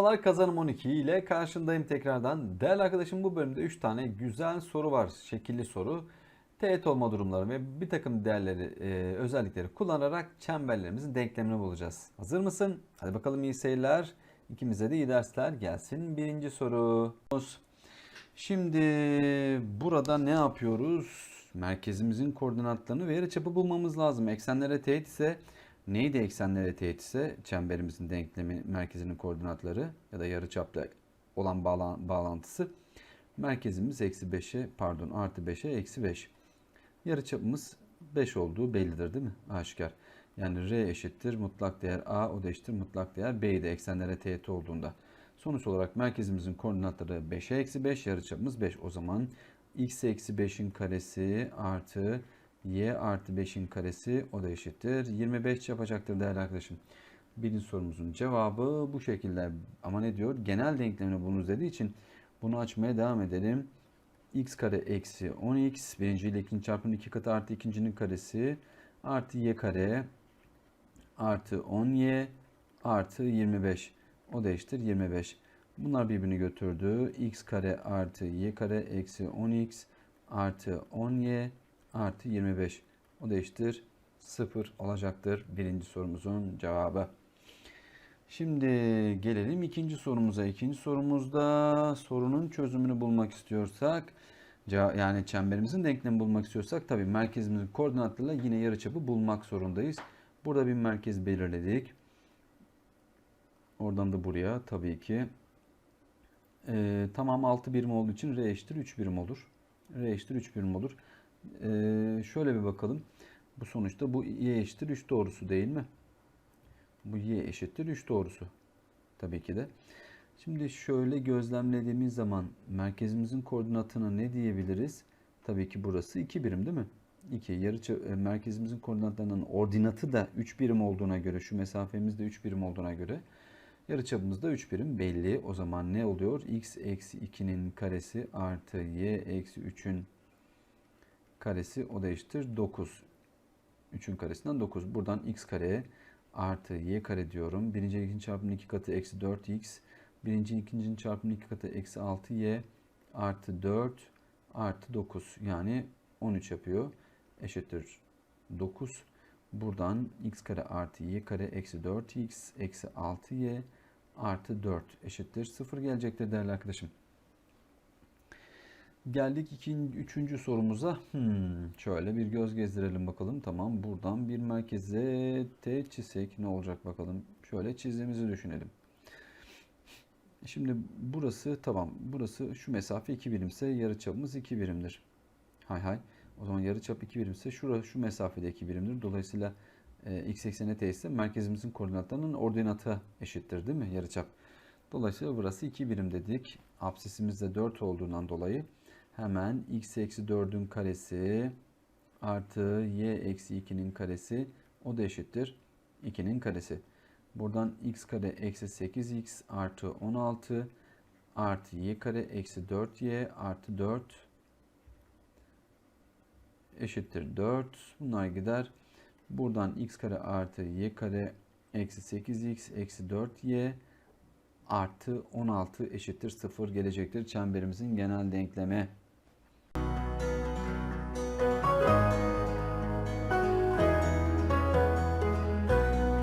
Merhabalar Kazanım 12 ile karşındayım tekrardan. Değerli arkadaşım bu bölümde 3 tane güzel soru var. Şekilli soru. Teğet olma durumları ve bir takım değerleri, e, özellikleri kullanarak çemberlerimizin denklemini bulacağız. Hazır mısın? Hadi bakalım iyi seyirler. İkimize de iyi dersler gelsin. Birinci soru. Şimdi burada ne yapıyoruz? Merkezimizin koordinatlarını ve yarıçapı bulmamız lazım. Eksenlere teğet ise neydi eksenlere teğet ise çemberimizin denklemi merkezinin koordinatları ya da yarıçapla olan bağlan- bağlantısı merkezimiz eksi 5'e pardon artı 5'e eksi 5. Yarıçapımız 5 olduğu bellidir değil mi? Aşikar. Yani R eşittir mutlak değer A o da eşittir mutlak değer B'yi de eksenlere teğet olduğunda. Sonuç olarak merkezimizin koordinatları 5'e eksi 5 yarıçapımız 5. O zaman x eksi 5'in karesi artı y artı 5'in karesi o da eşittir. 25 yapacaktır değerli arkadaşım. Birinci sorumuzun cevabı bu şekilde. Ama ne diyor? Genel denklemini bulunuz dediği için bunu açmaya devam edelim. x kare eksi 10x birinci ile ikinci çarpımın iki katı artı ikincinin karesi artı y kare artı 10y artı 25. O da eşittir 25. Bunlar birbirini götürdü. x kare artı y kare eksi 10x artı 10y artı 25. O da eşittir 0 olacaktır. Birinci sorumuzun cevabı. Şimdi gelelim ikinci sorumuza. İkinci sorumuzda sorunun çözümünü bulmak istiyorsak yani çemberimizin denklemi bulmak istiyorsak tabii merkezimizin koordinatlarıyla yine yarıçapı bulmak zorundayız. Burada bir merkez belirledik. Oradan da buraya tabii ki. Ee, tamam 6 birim olduğu için R eşittir 3 birim olur. R eşittir 3 birim olur. Ee, şöyle bir bakalım. Bu sonuçta bu Y eşittir 3 doğrusu değil mi? Bu Y eşittir 3 doğrusu. Tabii ki de. Şimdi şöyle gözlemlediğimiz zaman merkezimizin koordinatına ne diyebiliriz? Tabii ki burası 2 birim değil mi? 2. Yarı merkezimizin koordinatlarının ordinatı da 3 birim olduğuna göre, şu mesafemiz de 3 birim olduğuna göre yarıçapımız da 3 birim belli. O zaman ne oluyor? x eksi 2'nin karesi artı y eksi 3'ün karesi o da eşittir 9. 3'ün karesinden 9. Buradan x kare artı y kare diyorum. Birinci ikinci çarpımın iki katı eksi 4x. Birinci ikincinin çarpımın iki katı eksi 6y artı 4 artı 9 yani 13 yapıyor. Eşittir 9. Buradan x kare artı y kare eksi 4x eksi 6y artı 4 eşittir 0 gelecektir değerli arkadaşım. Geldik ikinci, üçüncü sorumuza. Hmm, şöyle bir göz gezdirelim bakalım. Tamam buradan bir merkeze T çizsek ne olacak bakalım. Şöyle çizdiğimizi düşünelim. Şimdi burası tamam. Burası şu mesafe 2 birimse yarıçapımız 2 birimdir. Hay hay. O zaman yarıçap 2 birimse şurası şu mesafede 2 birimdir. Dolayısıyla e, x ekseni t ise merkezimizin koordinatlarının ordinatı eşittir değil mi yarıçap? Dolayısıyla burası 2 birim dedik. Absisimiz de 4 olduğundan dolayı hemen x eksi 4'ün karesi artı y eksi 2'nin karesi o da eşittir 2'nin karesi. Buradan x kare eksi 8x artı 16 artı y kare eksi 4y artı 4 eşittir 4. Bunlar gider. Buradan x kare artı y kare eksi 8x eksi 4y artı 16 eşittir 0 gelecektir. Çemberimizin genel denklemi.